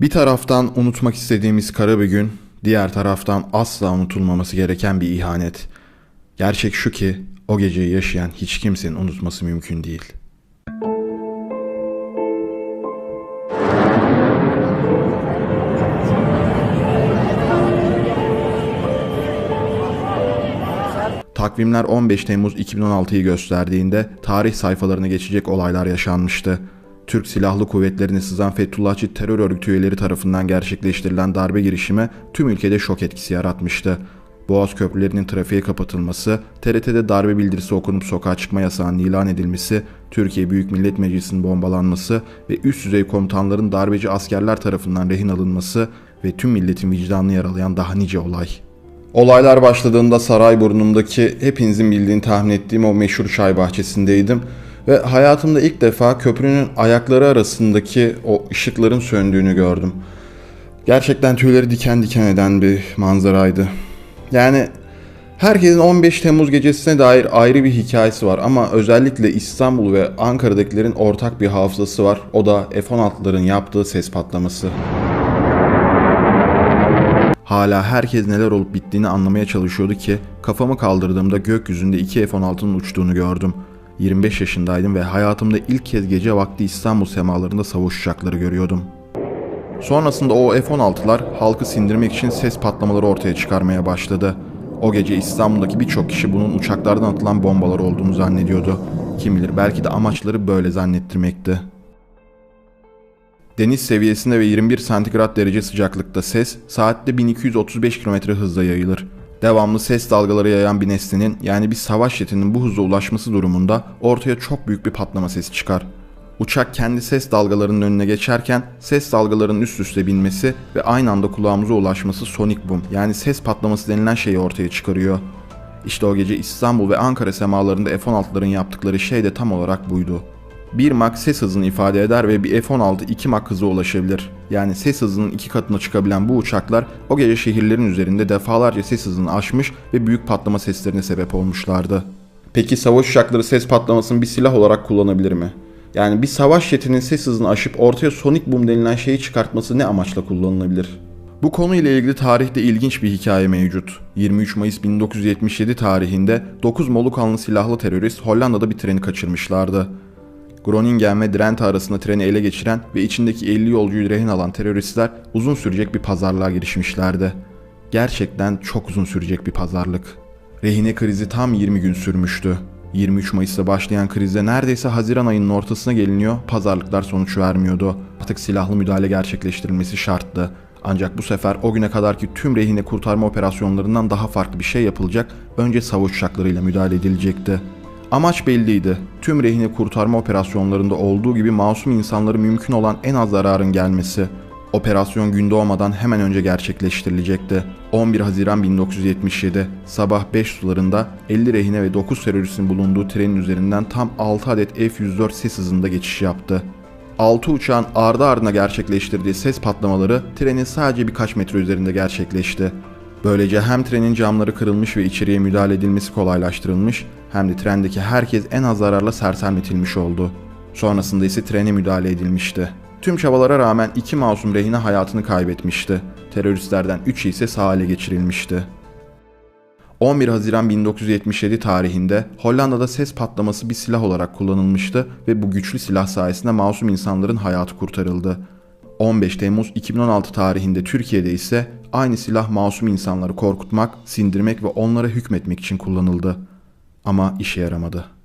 Bir taraftan unutmak istediğimiz kara bir gün, diğer taraftan asla unutulmaması gereken bir ihanet. Gerçek şu ki o geceyi yaşayan hiç kimsenin unutması mümkün değil. Takvimler 15 Temmuz 2016'yı gösterdiğinde tarih sayfalarına geçecek olaylar yaşanmıştı. Türk Silahlı Kuvvetleri'ne sızan Fethullahçı terör örgütü üyeleri tarafından gerçekleştirilen darbe girişimi tüm ülkede şok etkisi yaratmıştı. Boğaz köprülerinin trafiğe kapatılması, TRT'de darbe bildirisi okunup sokağa çıkma yasağının ilan edilmesi, Türkiye Büyük Millet Meclisi'nin bombalanması ve üst düzey komutanların darbeci askerler tarafından rehin alınması ve tüm milletin vicdanını yaralayan daha nice olay. Olaylar başladığında Sarayburnu'ndaki hepinizin bildiğini tahmin ettiğim o meşhur çay bahçesindeydim. Ve hayatımda ilk defa köprünün ayakları arasındaki o ışıkların söndüğünü gördüm. Gerçekten tüyleri diken diken eden bir manzaraydı. Yani herkesin 15 Temmuz gecesine dair ayrı bir hikayesi var ama özellikle İstanbul ve Ankara'dakilerin ortak bir hafızası var. O da F-16'ların yaptığı ses patlaması. Hala herkes neler olup bittiğini anlamaya çalışıyordu ki kafamı kaldırdığımda gökyüzünde iki F-16'nın uçtuğunu gördüm. 25 yaşındaydım ve hayatımda ilk kez gece vakti İstanbul semalarında savaş uçakları görüyordum. Sonrasında o F-16'lar halkı sindirmek için ses patlamaları ortaya çıkarmaya başladı. O gece İstanbul'daki birçok kişi bunun uçaklardan atılan bombalar olduğunu zannediyordu. Kim bilir belki de amaçları böyle zannettirmekti. Deniz seviyesinde ve 21 santigrat derece sıcaklıkta ses saatte 1235 km hızla yayılır. Devamlı ses dalgaları yayan bir nesnenin yani bir savaş jetinin bu hıza ulaşması durumunda ortaya çok büyük bir patlama sesi çıkar. Uçak kendi ses dalgalarının önüne geçerken ses dalgalarının üst üste binmesi ve aynı anda kulağımıza ulaşması sonic boom yani ses patlaması denilen şeyi ortaya çıkarıyor. İşte o gece İstanbul ve Ankara semalarında F-16'ların yaptıkları şey de tam olarak buydu. 1 Mach ses hızını ifade eder ve bir F-16 2 Mach hıza ulaşabilir. Yani ses hızının iki katına çıkabilen bu uçaklar o gece şehirlerin üzerinde defalarca ses hızını aşmış ve büyük patlama seslerine sebep olmuşlardı. Peki savaş uçakları ses patlamasını bir silah olarak kullanabilir mi? Yani bir savaş jetinin ses hızını aşıp ortaya sonic boom denilen şeyi çıkartması ne amaçla kullanılabilir? Bu konuyla ilgili tarihte ilginç bir hikaye mevcut. 23 Mayıs 1977 tarihinde 9 Molukanlı silahlı terörist Hollanda'da bir treni kaçırmışlardı. Groningen ve Drenthe arasında treni ele geçiren ve içindeki 50 yolcuyu rehin alan teröristler uzun sürecek bir pazarlığa girişmişlerdi. Gerçekten çok uzun sürecek bir pazarlık. Rehine krizi tam 20 gün sürmüştü. 23 Mayıs'ta başlayan krizde neredeyse Haziran ayının ortasına geliniyor, pazarlıklar sonuç vermiyordu. Artık silahlı müdahale gerçekleştirilmesi şarttı. Ancak bu sefer o güne kadarki tüm rehine kurtarma operasyonlarından daha farklı bir şey yapılacak, önce savaş uçaklarıyla müdahale edilecekti. Amaç belliydi. Tüm rehine kurtarma operasyonlarında olduğu gibi masum insanları mümkün olan en az zararın gelmesi. Operasyon gün doğmadan hemen önce gerçekleştirilecekti. 11 Haziran 1977 sabah 5 sularında 50 rehine ve 9 teröristin bulunduğu trenin üzerinden tam 6 adet F-104 ses hızında geçiş yaptı. 6 uçağın ardı ardına gerçekleştirdiği ses patlamaları trenin sadece birkaç metre üzerinde gerçekleşti. Böylece hem trenin camları kırılmış ve içeriye müdahale edilmesi kolaylaştırılmış hem de trendeki herkes en az zararla sersemletilmiş oldu. Sonrasında ise trene müdahale edilmişti. Tüm çabalara rağmen iki masum rehine hayatını kaybetmişti. Teröristlerden 3'ü ise sağ ele geçirilmişti. 11 Haziran 1977 tarihinde Hollanda'da ses patlaması bir silah olarak kullanılmıştı ve bu güçlü silah sayesinde masum insanların hayatı kurtarıldı. 15 Temmuz 2016 tarihinde Türkiye'de ise aynı silah masum insanları korkutmak, sindirmek ve onlara hükmetmek için kullanıldı. Ama işe yaramadı.